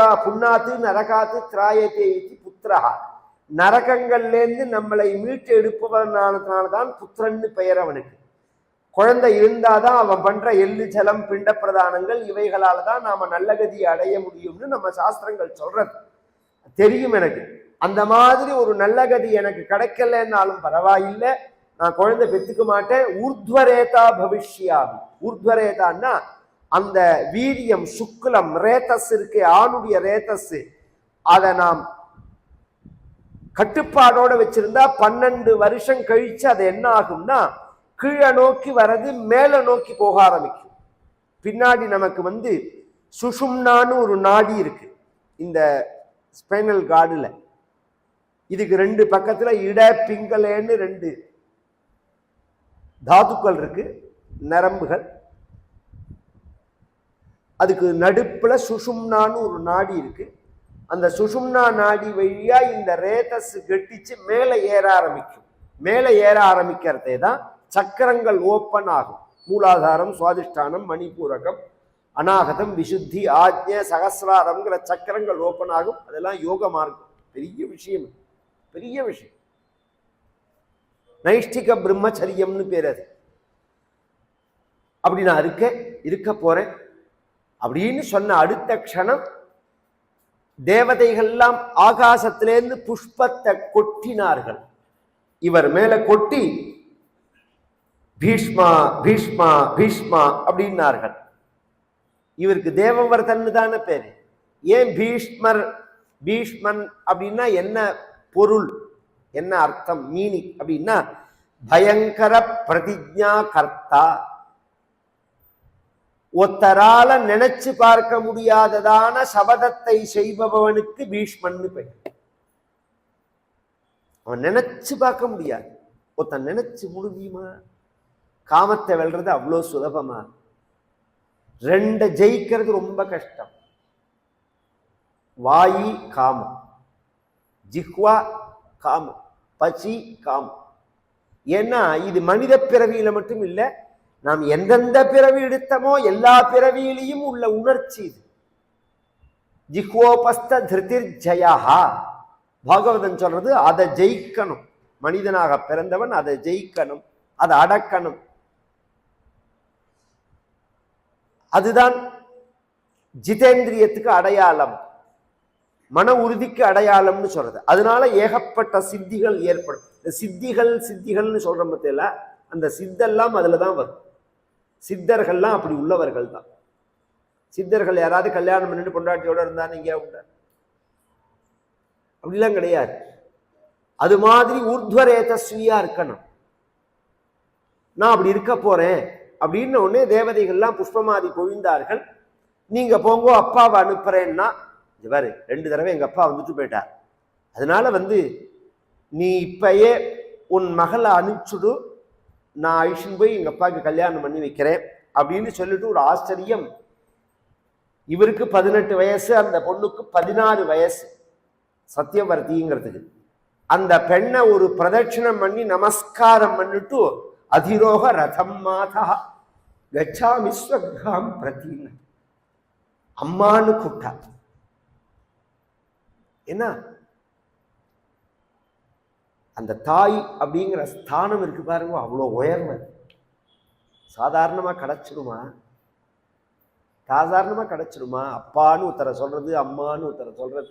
புத்ரா புண்ணாத்து நரகாத்து திராயத்தே இதி புத்திரஹா நரகங்கள்லேருந்து நம்மளை மீட்டு எடுப்பவனானதுனாலதான் புத்திரன்னு பெயர் அவனுக்கு. குழந்தை இருந்தாதான் அவன் பண்ற எள்ளு ஜலம் பிண்ட பிரதானங்கள் இவைகளால தான் நாம நல்ல கதியை அடைய முடியும்னு நம்ம சாஸ்திரங்கள் சொல்றது. தெரியும் எனக்கு. அந்த மாதிரி ஒரு நல்ல கதி எனக்கு கிடைக்கலன்னாலும் பரவாயில்லை. நான் குழந்தை பெற்றுக்க மாட்டேன். ஊர்த்வரேதா பவிஷ்யாமி. ஊர்த்வரேதான்னா அந்த வீரியம் சுக்குலம் ரேத்தஸ் இருக்கு ஆணுடைய ரேத்தஸ். அதை நாம் கட்டுப்பாடோட வச்சிருந்தா பன்னெண்டு வருஷம் கழிச்சு அது என்ன ஆகும்னா கீழே நோக்கி வர்றது மேலே நோக்கி போக ஆரம்பிக்கும். பின்னாடி நமக்கு வந்து சுஷும்னான்னு ஒரு நாடி இருக்கு இந்த ஸ்பைனல் கார்டில். இதுக்கு ரெண்டு பக்கத்தில் இட பிங்களேன்னு ரெண்டு தாதுக்கள் இருக்கு நரம்புகள். அதுக்கு நடுப்புல சுஷும்னான்னு ஒரு நாடி இருக்கு. அந்த சுஷும்னா நாடி வழியா இந்த ரேதஸ் கெட்டிச்சு மேலே ஏற ஆரம்பிக்கும். மேலே ஏற ஆரம்பிக்கிறதே தான் சக்கரங்கள் ஓப்பன் ஆகும். மூலாதாரம் சுவாதிஷ்டானம் மணிபூரகம் அநாகதம் விசுத்தி ஆஜ்ய சகசிராரம்ங்கிற சக்கரங்கள் ஓப்பன் ஆகும். அதெல்லாம் யோக மார்க்கம். பெரிய விஷயம். பெரிய விஷயம். நைஷ்டிக பிரம்மச்சரியம்னு பேர் அது. அப்படி நான் இருக்கேன் இருக்க போறேன். அப்படின்னு சொன்ன அடுத்த க்ஷணம் தேவதைகள்லாம் ஆகாசத்திலேருந்து புஷ்பத்தை கொட்டினார்கள். இவர் மேல கொட்டி பீஷ்மா பீஷ்மா பீஷ்மா அப்படின்னார்கள். இவருக்கு தேவவர்தன்னு தானே பேர். ஏன் பீஷ்மர் பீஷ்மன் அப்படின்னா என்ன பொருள் என்ன அர்த்தம் மீனிங் அப்படின்னா பயங்கர பிரதிஜா கர்த்தா ஒத்தரால நினைச்சு பார்க்க முடியாததான சபதத்தை செய்பவனுக்கு பீஷ்மன்னு பெயர். அவன் நினைச்சு பார்க்க முடியாது. ஒருத்தன் நினைச்சு முடியுமா? காமத்தை வெல்றது அவ்வளோ சுலபமா? ரெண்டை ஜெயிக்கிறது ரொம்ப கஷ்டம். வாயி காமம் ஜிஹ்வா காமம் பசி காமம். ஏன்னா இது மனித பிறவியில மட்டும் இல்லை நாம் எந்தெந்த பிறவி எடுத்தமோ எல்லா பிறவியிலையும் உள்ள உணர்ச்சி இது. ஜிஹ்வோபஸ்த திருதிர் ஜயா பாகவதன் சொல்றது அதை ஜெயிக்கணும். மனிதனாக பிறந்தவன் அதை ஜெயிக்கணும் அதை அடக்கணும். அதுதான் ஜிதேந்திரியத்துக்கு அடையாளம். மன உறுதிக்கு அடையாளம்னு சொல்றது. அதனால ஏகப்பட்ட சித்திகள் ஏற்படும். இந்த சித்திகள் சித்திகள்னு சொல்ற மத்தியில அந்த சித்தெல்லாம் அதுல தான் வரும். சித்தர்கள்லாம் அப்படி உள்ளவர்கள் தான் சித்தர்கள் யாராவது கல்யாணம் பண்ணிட்டு பொண்டாட்டியோட இருந்தா இங்கே உண்டா. அப்படிலாம் கிடையாது. அது மாதிரி ஊர்துவரேதஸ்வியா இருக்கணும். நான் அப்படி இருக்க போறேன். அப்படின்ன உடனே தேவதைகள்லாம் புஷ்பமாதி பொழிந்தார்கள். நீங்க போங்கோ அப்பாவை அனுப்புறேன்னா இது பாரு ரெண்டு தடவை எங்கள் அப்பா வந்துட்டு போயிட்டார். அதனால வந்து நீ இப்பயே உன் மகளை அனுப்பிச்சுடு நான் அழிச்சுன்னு போய் எங்கள் அப்பாவுக்கு கல்யாணம் பண்ணி வைக்கிறேன் அப்படின்னு சொல்லிட்டு ஒரு ஆச்சரியம். இவருக்கு பதினெட்டு வயசு அந்த பொண்ணுக்கு பதினாறு வயசு. சத்தியவர்த்திங்கிறதுக்கு அந்த பெண்ணை ஒரு பிரதட்சிணம் பண்ணி நமஸ்காரம் பண்ணிட்டு அதிரோக ரதம் மாதா கச்சாமி ஸ்வக்ராம் பிரதீன. அம்மானு கூப்பிட்டா. என்ன? அந்த தாய் அப்படிங்கிற ஸ்தானம் இருக்கு பாருங்க அவ்வளோ உயர்ந்தது சாதாரணமாக கிடைச்சிடுமா சாதாரணமாக கிடைச்சிடுமா அப்பான்னு ஒருத்தரை சொல்கிறது அம்மான்னு ஒருத்தரை சொல்கிறது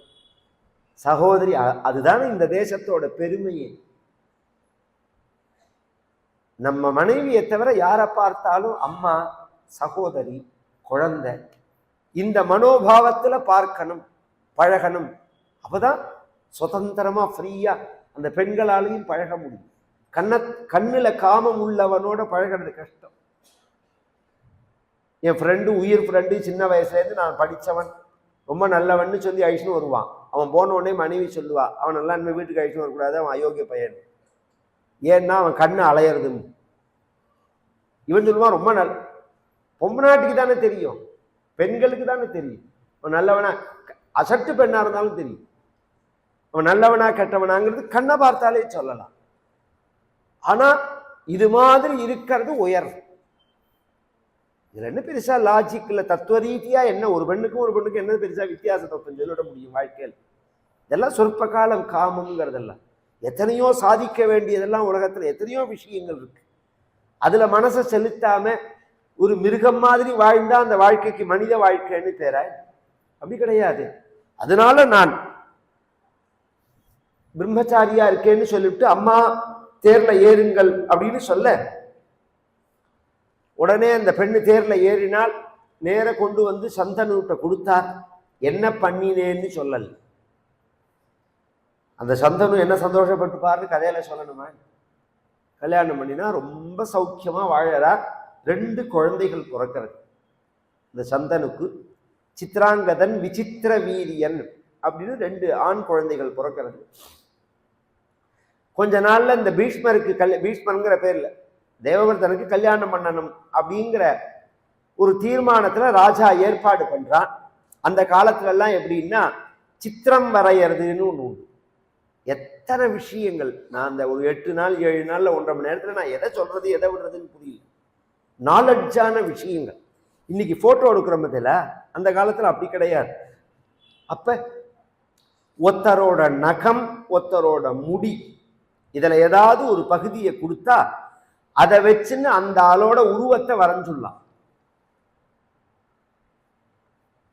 சகோதரி அதுதானே இந்த தேசத்தோட பெருமையே. நம்ம மனைவியை தவிர யாரை பார்த்தாலும் அம்மா சகோதரி குழந்தை இந்த மனோபாவத்தில் பார்க்கணும் பழகணும். அப்போதான் சுதந்திரமாக ஃப்ரீயாக அந்த பெண்களாலையும் பழக முடியும். கண்ண கண்ணில் காமம் உள்ளவனோட பழகிறது கஷ்டம். என் ஃப்ரெண்டு உயிர் ஃப்ரெண்டு சின்ன வயசுலேருந்து நான் படித்தவன் ரொம்ப நல்லவன்னு சொல்லி ஐஷ்ணு வருவான். அவன் போன உடனே மனைவி சொல்லுவா அவன் நல்லா இனிமே வீட்டுக்கு ஐஷ்ணு வரக்கூடாது அவன் அயோக்கிய பையன். ஏன்னா அவன் கண்ணு அலையிறது இவன் சொல்லுவான் ரொம்ப நல் பொம்பநாட்டுக்கு தானே தெரியும் பெண்களுக்கு தானே தெரியும். அவன் நல்லவனா அசட்டு பெண்ணாக இருந்தாலும் தெரியும். அவன் நல்லவனா கெட்டவனாங்கிறது கண்ணை பார்த்தாலே சொல்லலாம். ஆனா இது மாதிரி இருக்கிறது உயர் இதுல என்ன பெருசா லாஜிக்ல தத்துவ ரீதியா என்ன ஒரு பெண்ணுக்கும் ஒரு பெண்ணுக்கும் என்ன பெருசா வித்தியாசத்தை சொல்லிட முடியும் வாழ்க்கையில்? இதெல்லாம் சொற்ப காலம் காமம்ங்கிறதெல்லாம். எத்தனையோ சாதிக்க வேண்டியதெல்லாம் உலகத்துல எத்தனையோ விஷயங்கள் இருக்கு. அதுல மனசை செலுத்தாம ஒரு மிருகம் மாதிரி வாழ்ந்தா அந்த வாழ்க்கைக்கு மனித வாழ்க்கைன்னு பேரா? அப்படி கிடையாது. அதனால நான் பிரம்மச்சாரியா இருக்கேன்னு சொல்லிட்டு அம்மா தேர்ல ஏறுங்கள் அப்படின்னு சொல்ல உடனே அந்த பெண்ணு தேர்ல ஏறினால் நேர கொண்டு வந்து சந்தனூட்ட கொடுத்தார் என்ன பண்ணினேன்னு சொல்லல். அந்த சந்தனு என்ன சந்தோஷப்பட்டு பாருன்னு கதையில சொல்லணுமா? கல்யாணம் பண்ணினா ரொம்ப சௌக்கியமா வாழறார் ரெண்டு குழந்தைகள் பிறக்கிறது. இந்த சந்தனுக்கு சித்ராங்கதன் விசித்திர வீரியன் அப்படின்னு ரெண்டு ஆண் குழந்தைகள் பிறக்கிறது. கொஞ்ச நாளில் இந்த பீஷ்மருக்கு கல் பீஷ்மருங்கிற பேரில் தேவவர்தனுக்கு கல்யாணம் பண்ணணும் அப்படிங்கிற ஒரு தீர்மானத்தில் ராஜா ஏற்பாடு பண்ணுறான் அந்த காலத்துலலாம் எப்படின்னா சித்திரம் வரையறதுன்னு ஒன்று உண்டு. எத்தனை விஷயங்கள் நான் அந்த ஒரு எட்டு நாள் ஏழு நாளில் ஒன்றரை மணி நேரத்தில் நான் எதை சொல்கிறது எதை விடுறதுன்னு புரியல. நாலெட்ஜான விஷயங்கள். இன்னைக்கு ஃபோட்டோ எடுக்கிறோம் பதில அந்த காலத்தில் அப்படி கிடையாது. அப்போ ஒருத்தரோட நகம் ஒருத்தரோட முடி இதில் ஏதாவது ஒரு பகுதியை கொடுத்தா அதை வச்சுன்னு அந்த ஆளோட உருவத்தை வரைஞ்சுடலாம்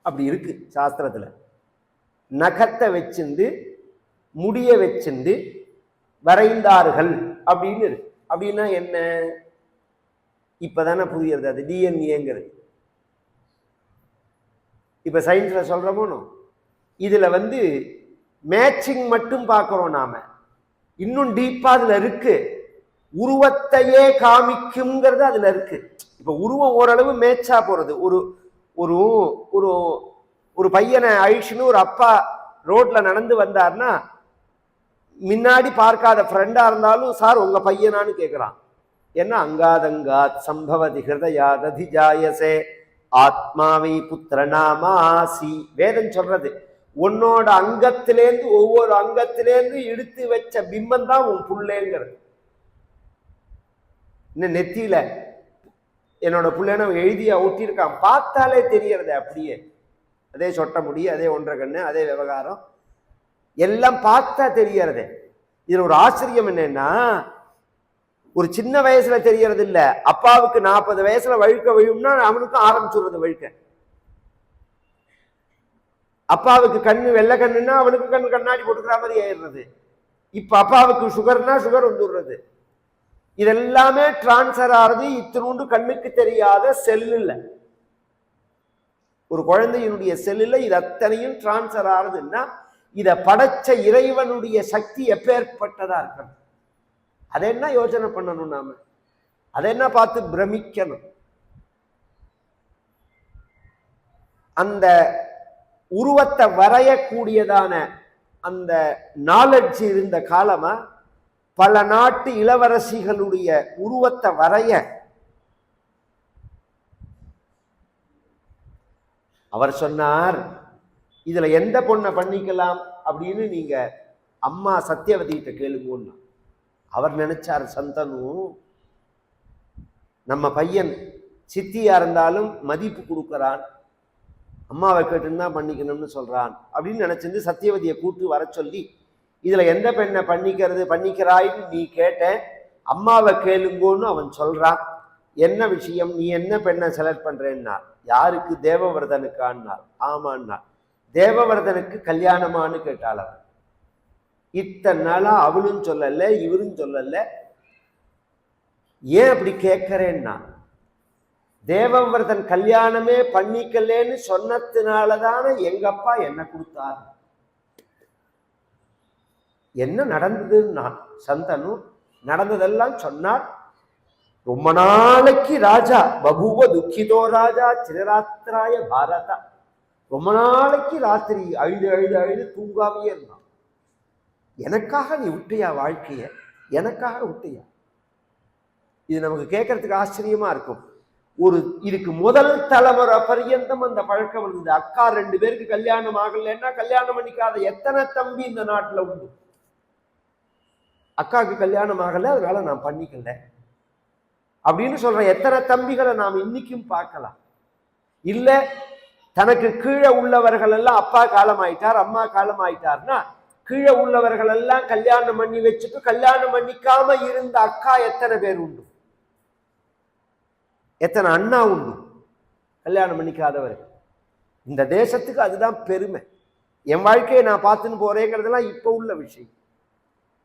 அப்படி இருக்கு சாஸ்திரத்தில். நகத்தை வச்சிருந்து முடிய வச்சிருந்து வரைந்தார்கள் அப்படின்னு இருக்கு. அப்படின்னா என்ன? இப்பதானே புரியுறது. அது டிஎன்ஏங்கிறது இப்போ சயின்ஸில் சொல்றோமோ இதில் வந்து மேட்சிங் மட்டும் பார்க்குறோம் நாம். இன்னும் டீப்பா அதுல இருக்கு. உருவத்தையே காமிக்குங்கிறது அதுல இருக்கு. இப்ப உருவம் ஓரளவு மேட்சா போறது. ஒரு ஒரு ஒரு ஒரு பையனை அழிச்சுன்னு ஒரு அப்பா ரோட்ல நடந்து வந்தார்னா முன்னாடி பார்க்காத ஃப்ரெண்டா இருந்தாலும் சார் உங்க பையனான்னு கேட்கிறான் என்ன? அங்காதங்காத் சம்பவதி ஹிருதயாததி ஜாயசே ஆத்மாவை புத்திரநாமாசி வேதம் சொல்றது. உன்னோட அங்கத்திலேருந்து ஒவ்வொரு அங்கத்திலேருந்து இழுத்து வச்ச பிம்பம் தான் உன் புள்ளேங்கிறது. இன்னும் நெத்தியில என்னோட புள்ளேன எழுதியா ஒட்டியிருக்கான். பார்த்தாலே தெரியறது அப்படியே. அதே சொட்ட முடி அதே ஒன்றரை கண்ணு அதே விவகாரம். எல்லாம் பார்த்தா தெரியறது. இதில் ஒரு ஆச்சரியம் என்னன்னா ஒரு சின்ன வயசுல தெரியறது இல்லை அப்பாவுக்கு நாற்பது வயசுல வழுக்க விழும்னா அவனுக்கும் ஆரம்பிச்சுடுறது வழுக்க. அப்பாவுக்கு கண்ணு வெள்ளை கண்ணுன்னா அவனுக்கு கண்ணு கண்ணாடி போட்டுக்கிற மாதிரி ஆயிடுறது. இப்போ அப்பாவுக்கு சுகர்னா சுகர் வந்துடுறது. இதெல்லாமே டிரான்ஸ்ஃபர் ஆகிறது இத்தினூண்டு கண்ணுக்கு தெரியாத செல்லில். ஒரு குழந்தையினுடைய செல்லில் இது அத்தனையும் டிரான்ஸ்ஃபர் ஆகுதுன்னா இதை படைச்ச இறைவனுடைய சக்தி எப்பேற்பட்டதாக இருக்கணும்? அதை என்ன யோசனை பண்ணணும் நாம? அதை என்ன பார்த்து பிரமிக்கணும்? அந்த உருவத்தை வரையக்கூடியதான அந்த நாலெட்ஜ் இருந்த காலமா பல நாட்டு இளவரசிகளுடைய உருவத்தை வரைய. அவர் சொன்னார் இதுல எந்த பொண்ணை பண்ணிக்கலாம்? அப்படின்னு நீங்க அம்மா சத்தியவதிகிட்ட கேளுங்கன்னா. அவர் நினைச்சார் சந்தனு நம்ம பையன் சித்தியா இருந்தாலும் மதிப்பு கொடுக்கிறான். அம்மாவை கேட்டுன்னு பண்ணிக்கணும்னு சொல்கிறான் அப்படின்னு நினச்சிருந்து சத்தியவதியை கூட்டு வர சொல்லி இதில் எந்த பெண்ணை பண்ணிக்கிறது பண்ணிக்கிறாய்ன்னு நீ கேட்ட அம்மாவை கேளுங்கோன்னு அவன் சொல்கிறான் என்ன விஷயம்? நீ என்ன பெண்ணை செலக்ட் பண்ணுறேன்னா யாருக்கு? தேவவர்தனுக்கான்னார் ஆமான்னா தேவவர்தனுக்கு கல்யாணமான்னு கேட்டாள் அவன். இத்தனை நாளாக அவளும் சொல்லலை இவரும் சொல்லலை. ஏன் அப்படி கேட்குறேன்னா தேவவர்தன் கல்யாணமே பண்ணிக்கலேன்னு சொன்னதுனாலதானே எங்க அப்பா என்ன கொடுத்தார்? என்ன நடந்ததுன்னா சந்தனு நடந்ததெல்லாம் சொன்னார். ரொம்ப நாளைக்கு ராஜா பகுவ துக்கிதோ ராஜா சிரராத்திராய பாரதா. ரொம்ப நாளைக்கு ராத்திரி அழுது அழுது அழுது தூங்காமையே இருந்தான். எனக்காக நீ விட்டியா வாழ்க்கைய? எனக்காக விட்டியா? இது நமக்கு கேட்கறதுக்கு ஆச்சரியமா இருக்கும். ஒரு இதுக்கு முதல் தலைமுறை பரியந்தம் அந்த பழக்கம் இருந்தது. அக்கா ரெண்டு பேருக்கு கல்யாணம் ஆகலைன்னா கல்யாணம் பண்ணிக்காத எத்தனை தம்பி இந்த நாட்டுல உண்டு? அக்காவுக்கு கல்யாணம் ஆகலை அதனால நான் பண்ணிக்கல. அப்படின்னு சொல்ற எத்தனை தம்பிகளை நாம் இன்னைக்கும் பார்க்கலாம். இல்லை தனக்கு கீழே உள்ளவர்கள் எல்லாம் அப்பா காலம் ஆயிட்டார் அம்மா காலம் ஆயிட்டார்னா கீழே உள்ளவர்கள் எல்லாம் கல்யாணம் பண்ணி வச்சுட்டு கல்யாணம் பண்ணிக்காம இருந்த அக்கா எத்தனை பேர் உண்டு? எத்தனை அண்ணா உண்டு? கல்யாணம் பண்ணிக்காதவர். இந்த தேசத்துக்கு அதுதான் பெருமை. என் வாழ்க்கையை நான் பார்த்துன்னு போறேங்கிறதெல்லாம் இப்போ உள்ள விஷயம்.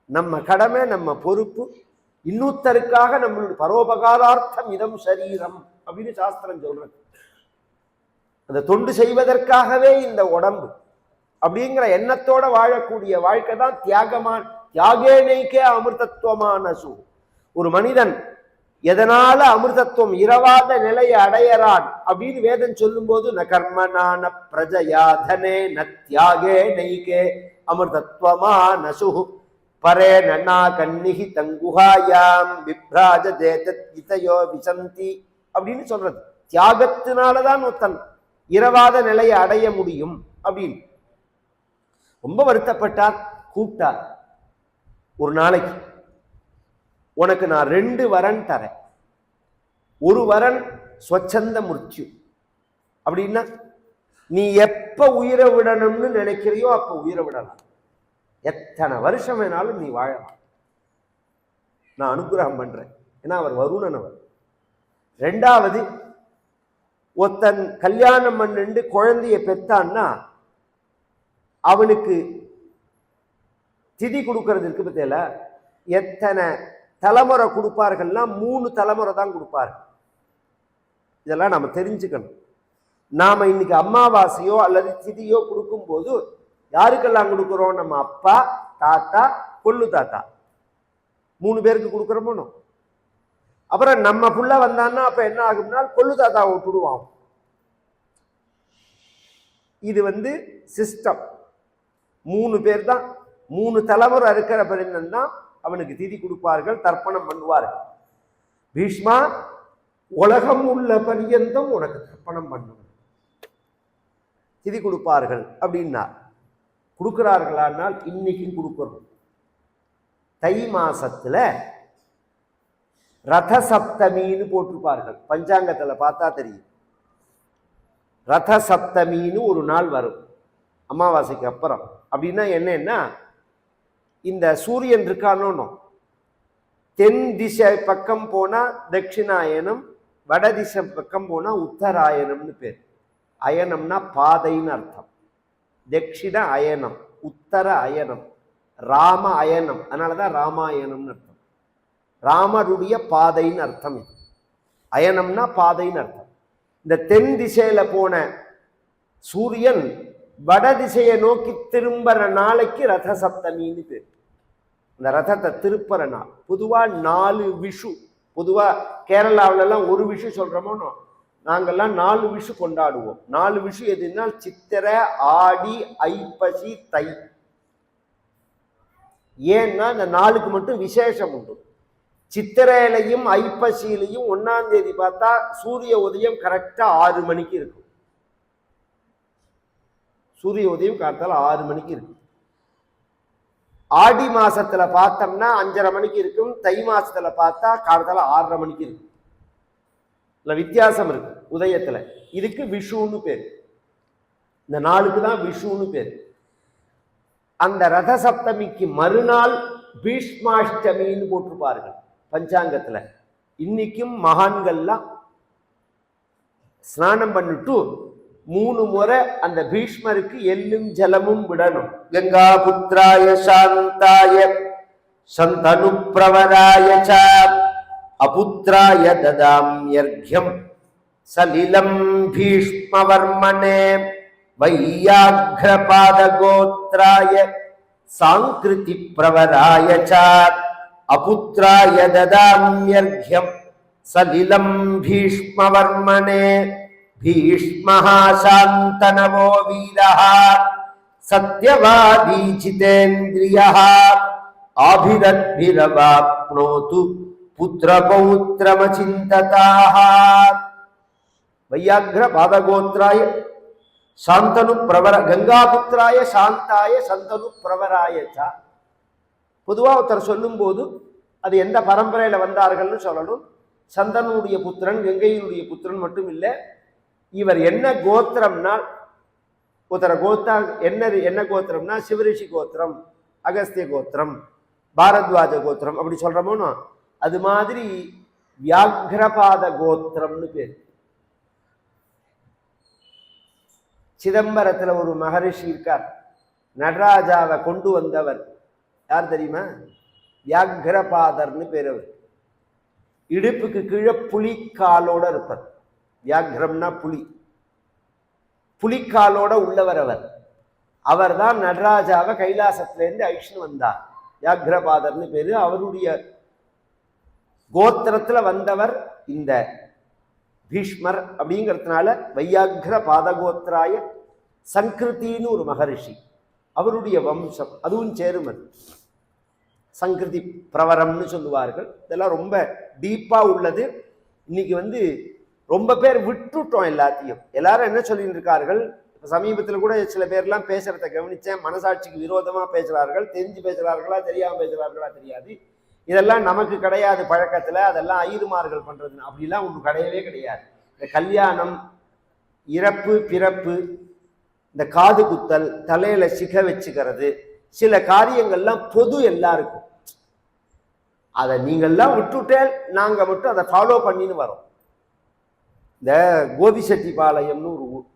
நம்ம கடமை நம்ம பொறுப்பு. இன்னொருத்தருக்காக நம்மளுடைய பரோபகாரார்த்தம் இதம் சரீரம் அப்படின்னு சாஸ்திரம் சொல்றது. அந்த தொண்டு செய்வதற்காகவே இந்த உடம்பு அப்படிங்கிற எண்ணத்தோட வாழக்கூடிய வாழ்க்கை தான் தியாகமான தியாகேனைக்கே அமிர்தத்துவமான சூ. ஒரு மனிதன் எதனால அமிர்தத்துவம் இரவாத நிலையை அடையறான் அப்படின்னு வேதம் சொல்லும்போது ந கர்மனான பிரஜயாதனே ந தியாகே நைகே அமிர்தத்வமா நசு பரே நன்னா கண்ணிகி தங்குஹாயாம் விப்ராஜ தேதத் விசந்தி அப்படின்னு சொல்றது. தியாகத்தினாலதான் ஒருத்தன் இரவாத நிலையை அடைய முடியும் அப்படின்னு. ரொம்ப வருத்தப்பட்டார் கூப்பிட்டார். ஒரு நாளைக்கு உனக்கு நான் ரெண்டு வரன் தரேன். ஒரு வரன் ஸ்வச்சந்த முர்த்தியு அப்படின்னா நீ எப்போ உயிரை விடணும்னு நினைக்கிறியோ அப்போ உயிரை விடலாம். எத்தனை வருஷம் வேணாலும் நீ வாழலாம். நான் அனுகிரகம் பண்ணுறேன் ஏன்னா அவர் வருணன் அவர். ரெண்டாவது ஒருத்தன் கல்யாணம் பண்ணிண்டு குழந்தைய பெத்தான்னா அவனுக்கு திதி கொடுக்கறது இருக்கு பத்தியில எத்தனை தலைமுறை கொடுப்பார்கள்னா மூணு தலைமுறை தான் கொடுப்பார்கள். இதெல்லாம் நம்ம தெரிஞ்சுக்கணும். நாம் இன்னைக்கு அமாவாசையோ அல்லது திதியோ கொடுக்கும்போது யாருக்கெல்லாம் கொடுக்குறோம்? நம்ம அப்பா தாத்தா கொள்ளு தாத்தா. மூணு பேருக்கு கொடுக்குறோமோ அப்புறம் நம்ம புள்ள வந்தான்னா அப்போ என்ன ஆகும்னா கொள்ளு தாத்தாவை விட்டுடுவான் இது வந்து சிஸ்டம் மூணு பேர் தான். மூணு தலைமுறை இருக்கிற பிறந்தான் தான் அவனுக்கு திதி கொடுப்பார்கள் தர்ப்பணம் பண்ணுவார்கள். பீஷ்மா உலகம் உள்ள பரியந்தம் உனக்கு தர்ப்பணம் பண்ணும் திதி கொடுப்பார்கள் அப்படின்னா கொடுக்கிறார்களானால் இன்னைக்கும் கொடுக்கணும் தை மாசத்துல ரத சப்தமின்னு போட்டிருப்பார்கள். பஞ்சாங்கத்துல பார்த்தா தெரியும். ரத சப்தமின்னு ஒரு நாள் வரும். அமாவாசைக்கு அப்புறம். அப்படின்னா என்னன்னா இந்த சூரியன் இருக்கானோ தென் திசை பக்கம் போனால் தட்சிணாயனம் வட திசை பக்கம் போனால் உத்தராயணம்னு பேர். அயனம்னா பாதைன்னு அர்த்தம். தட்சிண அயனம் உத்தர அயனம் ராம அயனம் அதனாலதான் ராமாயணம்னு அர்த்தம். ராமருடைய பாதைன்னு அர்த்தம் இது. அயனம்னா பாதைன்னு அர்த்தம். இந்த தென் திசையில் போன சூரியன் வட திசையை நோக்கி திரும்புற நாளைக்கு ரத சப்தமின்னு பேர். இந்த ரதத்தை திருப்புற நாள். பொதுவா நாலு விஷு. பொதுவா கேரளாவிலலாம் ஒரு விஷு சொல்றோமோ நாங்கள்லாம் நாலு விஷு கொண்டாடுவோம். நாலு விஷு எதுனா சித்திரை ஆடி ஐப்பசி தை. ஏன்னா இந்த நாளுக்கு மட்டும் விசேஷம் உண்டு. சித்திரையிலையும் ஐப்பசியிலையும் ஒன்னாம் தேதி பார்த்தா சூரிய உதயம் கரெக்டா ஆறு மணிக்கு இருக்கும். சூரிய உதயம் காலத்தால ஆறு மணிக்கு இருக்கு. ஆடி மாசத்துல பார்த்தோம்னா அஞ்சரை மணிக்கு இருக்கும். தை மாசத்துல பார்த்தா காலத்தால ஆறரை மணிக்கு இருக்கும் இல்லை வித்தியாசம் இருக்கு உதயத்துல. இதுக்கு விஷுன்னு பேர். இந்த நாளுக்கு தான் விஷுன்னு பேர். அந்த ரத சப்தமிக்கு மறுநாள் பீஷ்மாஷ்டமின்னு போட்டிருப்பார்கள் பஞ்சாங்கத்துல. இன்னைக்கும் மகான்கள்லாம் ஸ்நானம் பண்ணிட்டு மூணு முறை அந்த பீஷ்மருக்கு எல்லும் ஜலமும் விடணும். கங்கா புத்திராய சாந்தாய சந்தனு பிரவராய அபுத்திராய ததாம் ததாம்யர்க்யம் சலிலம் பீஷ்மவர்மனே வையாக்ரபாதகோத்ராய சாங்கிருதி பிரவராய அபுத்திராய ததாம் ததாம்யர்க்யம் சலிலம் பீஷ்மவர்மனே भीष्मः शान्तनवो वीरः सत्यवादी जितेन्द्रियः आभिरद्भिरवाप्नोतु पुत्रपौत्रमचिन्तताः வையாகிர பாதகோத்ராய சாந்தனு பிரவர கங்காபுத்திராய சாந்தாய சந்தனு பிரவராய சா பொதுவா ஒருத்தர் சொல்லும்போது அது எந்த பரம்பரையில வந்தார்கள்னு சொல்லணும் சந்தனுடைய புத்திரன் கங்கையினுடைய புத்திரன் மட்டும் இல்லை இவர் என்ன கோத்திரம்னா ஒருத்தர கோத்தா என்ன என்ன கோத்திரம்னா சிவரிஷி கோத்திரம் அகஸ்திய கோத்திரம் பாரத்வாஜ கோத்திரம் அப்படி சொல்றோமோனோ அது மாதிரி வியாக்ரபாத கோத்திரம்னு பேர். சிதம்பரத்தில் ஒரு மகரிஷி இருக்கார். நடராஜாவை கொண்டு வந்தவர். யார் தெரியுமா? வியாக்ரபாதர்னு பேர் அவர். இடுப்புக்கு கீழே புலிக்காலோட இருப்பார். வியாக்ரம்னா புலி. புலிக்காலோட உள்ளவர் அவர். அவர் தான் நடராஜாவை கைலாசத்திலேருந்து அழிச்சுன்னு வந்தார். வியாக்ரபாதர்னு பேர். அவருடைய கோத்திரத்தில் வந்தவர் இந்த பீஷ்மர் அப்படிங்கிறதுனால வையாகிர பாதகோத்திராய சங்கிருத்தின்னு ஒரு மகரிஷி. அவருடைய வம்சம். அதுவும் சேருமன் சங்கிருதி பிரவரம்னு சொல்லுவார்கள். இதெல்லாம் ரொம்ப டீப்பாக உள்ளது. இன்னைக்கு வந்து ரொம்ப பேர் விட்டுட்டோம் எல்லாத்தையும். எல்லாரும் என்ன சொல்லிட்டு இருக்கார்கள் சமீபத்தில் கூட சில பேர்லாம் பேசுறத கவனிச்சேன். மனசாட்சிக்கு விரோதமா பேசுறார்கள். தெரிஞ்சு பேசுறார்களா தெரியாம பேசுறார்களா தெரியாது. இதெல்லாம் நமக்கு கிடையாது பழக்கத்துல. அதெல்லாம் ஐயருமார்கள் பண்றது. அப்படிலாம் ஒன்று கிடையவே கிடையாது. இந்த கல்யாணம் இறப்பு பிறப்பு இந்த காது குத்தல் தலையில சிக வச்சுக்கிறது சில காரியங்கள்லாம் பொது எல்லாருக்கும். அதை நீங்கள்லாம் விட்டுட்டேன். நாங்கள் மட்டும் அதை ஃபாலோ பண்ணின்னு வரோம். இந்த கோபிசெட்டிபாளையம்னு ஒரு ஊர்.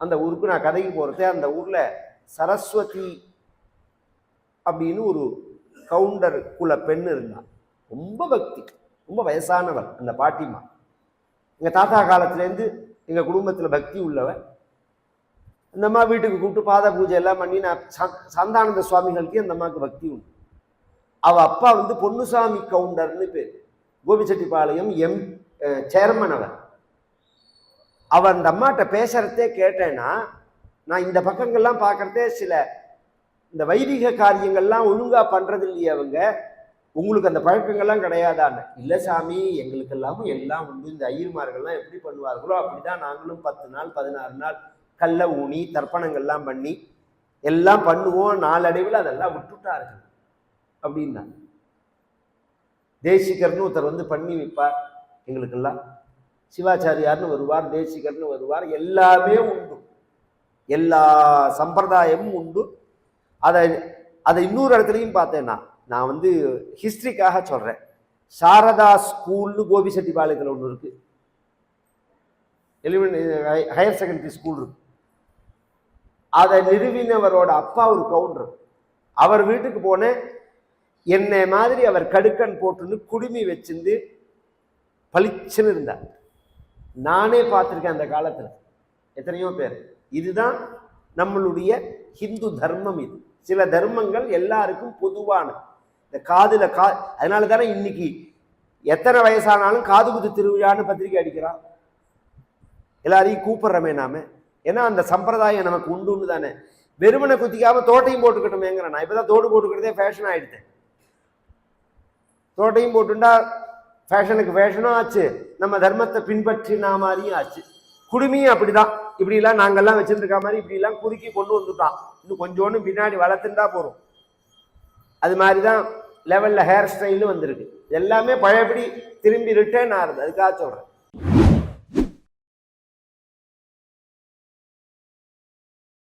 அந்த ஊருக்கு நான் கதைக்கு போகிறதே அந்த ஊரில் சரஸ்வதி அப்படின்னு ஒரு கவுண்டர் குல பெண் இருந்தான். ரொம்ப பக்தி ரொம்ப வயசானவர் அந்த பாட்டிமா எங்கள் தாத்தா காலத்துலேருந்து எங்கள் குடும்பத்தில் பக்தி உள்ளவன் இந்த அம்மா வீட்டுக்கு கூப்பிட்டு பாத பூஜை எல்லாம் பண்ணி நான் சந்தானந்த சுவாமிகளுக்கு அந்த அம்மாவுக்கு பக்தி உண்டு. அவ அப்பா வந்து பொன்னுசாமி கவுண்டர்னு பேர். கோபிச்செட்டிப்பாளையம் எம் சேர்மன் அவர் அவன் அந்த அம்மாட்ட பேசுறதே கேட்டேன்னா நான் இந்த பக்கங்கள்லாம் பார்க்கறதே சில இந்த வைதிக காரியங்கள்லாம் ஒழுங்காக பண்ணுறது இல்லையே அவங்க. உங்களுக்கு அந்த பழக்கங்கள்லாம் கிடையாதான்னு. இல்லை சாமி எங்களுக்கு எல்லாமும் எல்லாம் உண்டு. இந்த ஐயர்மார்கள்லாம் எப்படி பண்ணுவார்களோ அப்படிதான் நாங்களும் பத்து நாள் பதினாறு நாள் கல்ல ஊனி தர்ப்பணங்கள்லாம் பண்ணி எல்லாம் பண்ணுவோம். நாளடைவில் அதெல்லாம் விட்டுட்டார்கள். அப்படின்னா தேசிகர்னு ஒருத்தர் வந்து பண்ணி வைப்பார். எங்களுக்கெல்லாம் சிவாச்சாரியார்னு வருவார் தேசிகர்னு வருவார் எல்லாமே உண்டு. எல்லா சம்பிரதாயமும் உண்டு. அதை அதை இன்னொரு இடத்துலையும் பார்த்தேன்னா நான் வந்து ஹிஸ்ட்ரிக்காக சொல்கிறேன் சாரதா ஸ்கூல்னு கோபிசெட்டிப்பாளையத்தில் ஒன்று இருக்குது எலிமெண்ட் ஹையர் செகண்டரி ஸ்கூல் இருக்கு. அதை நிறுவினவரோட அப்பா ஒரு கவுண்டர் அவர் வீட்டுக்கு போனேன். என்னை மாதிரி அவர் கடுக்கன் போட்டுன்னு குடுமி வச்சிருந்து பளிச்சுன்னு இருந்தார். நானே பார்த்துருக்கேன் அந்த காலத்தில். எத்தனையோ பேர். இதுதான் நம்மளுடைய ஹிந்து தர்மம் இது. சில தர்மங்கள் எல்லாருக்கும் பொதுவான இந்த காதில் கா அதனால தானே இன்னைக்கு எத்தனை வயசானாலும் காது குத்து திருவிழான்னு பத்திரிக்கை அடிக்கிறான் எல்லாரையும் கூப்பிட்றமே நாம. ஏன்னா அந்த சம்பிரதாயம் நமக்கு உண்டுன்னு தானே. வெறுமனை குத்திக்காம தோட்டையும் போட்டுக்கிட்டோமேங்கிறேன் நான். இப்பதான் தோடு போட்டுக்கிறதே ஃபேஷன் ஆயிடுது. தோட்டையும் போட்டுண்டா ஃபேஷனுக்கு ஃபேஷனும் ஆச்சு. நம்ம தர்மத்தை பின்பற்றினா மாதிரியும் ஆச்சு குடுமியும் அப்படிதான். இப்படிலாம் நாங்கள்லாம் வச்சுருக்க மாதிரி இப்படிலாம் குறுக்கி கொண்டு வந்துட்டான் இன்னும் கொஞ்சோண்டு பின்னாடி வளர்த்துண்டா போகிறோம் அது மாதிரி தான் லெவலில் ஹேர் ஸ்டைலும் வந்திருக்கு. எல்லாமே பழையபடி திரும்பி ரிட்டர்ன் ஆகுது. அதுக்காக சொல்கிறேன்